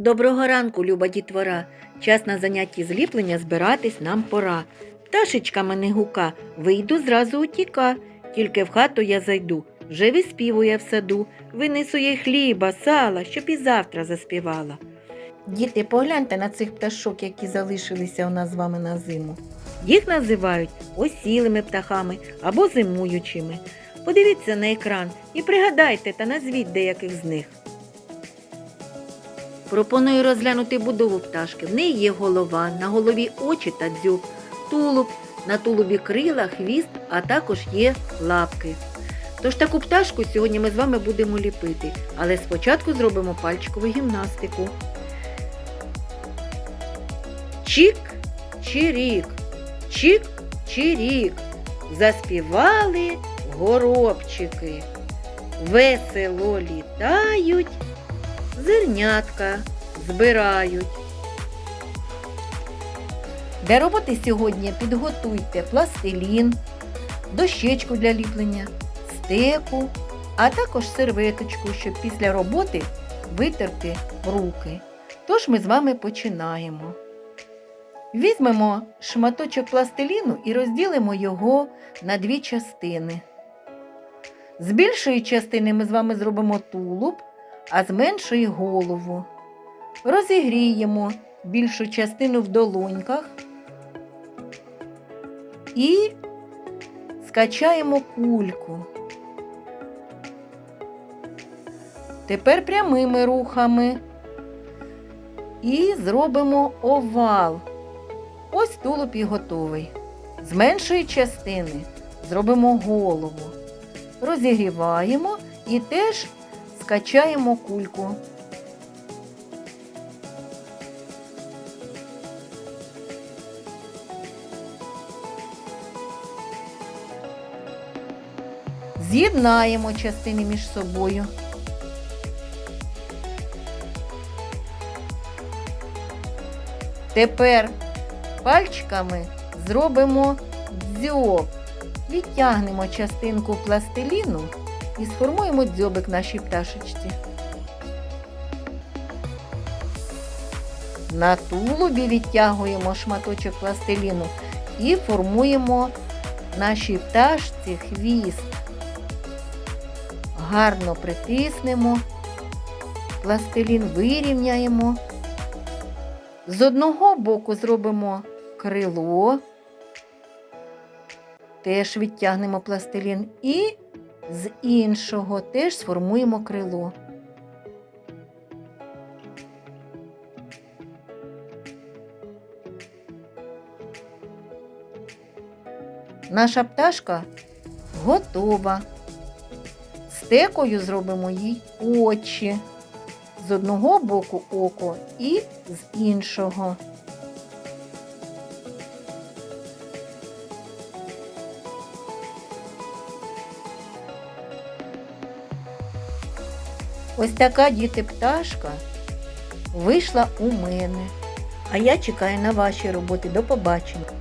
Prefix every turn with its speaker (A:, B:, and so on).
A: Доброго ранку, люба дітвора. Час на занятті зліплення збиратись нам пора. Пташечка мене гука, вийду зразу утіка. Тільки в хату я зайду, вже виспівує в саду, винесу їй хліба, сала, щоб і завтра заспівала. Діти, погляньте на цих пташок, які залишилися у нас з вами на зиму. Їх називають осілими птахами або зимуючими. Подивіться на екран і пригадайте та назвіть деяких з них. Пропоную розглянути будову пташки. В неї є голова, на голові очі та дзьоб, тулуб, на тулубі крила, хвіст, а також є лапки. Тож таку пташку сьогодні ми з вами будемо ліпити, але спочатку зробимо пальчикову гімнастику. Чік, чирік, чік, чирік. Заспівали горобчики. Весело літають зернятка збирають. Для роботи сьогодні підготуйте пластилін, дощечку для ліплення, стеку, а також серветочку, щоб після роботи витерти руки. Тож ми з вами починаємо. Візьмемо шматочок пластиліну і розділимо його на дві частини. З більшої частини ми з вами зробимо тулуб, а з меншої голову. Розігріємо більшу частину в долоньках і скачаємо кульку. Тепер прямими рухами і зробимо овал. Ось тулуб і готовий. З меншої частини зробимо голову. Розігріваємо і теж скачаємо кульку. З'єднаємо частини між собою. Тепер пальчиками зробимо дзьоб. Відтягнемо частинку пластиліну і сформуємо дзьобик нашій пташечці. На тулубі відтягуємо шматочок пластиліну і формуємо нашій пташці хвіст. Гарно притиснемо, пластилін вирівняємо. З одного боку зробимо крило, теж відтягнемо пластилін і з іншого теж сформуємо крило. Наша пташка готова. Стекою зробимо їй очі. З одного боку око і з іншого. Ось така діти пташка вийшла у мене. А я чекаю на ваші роботи. До побачення.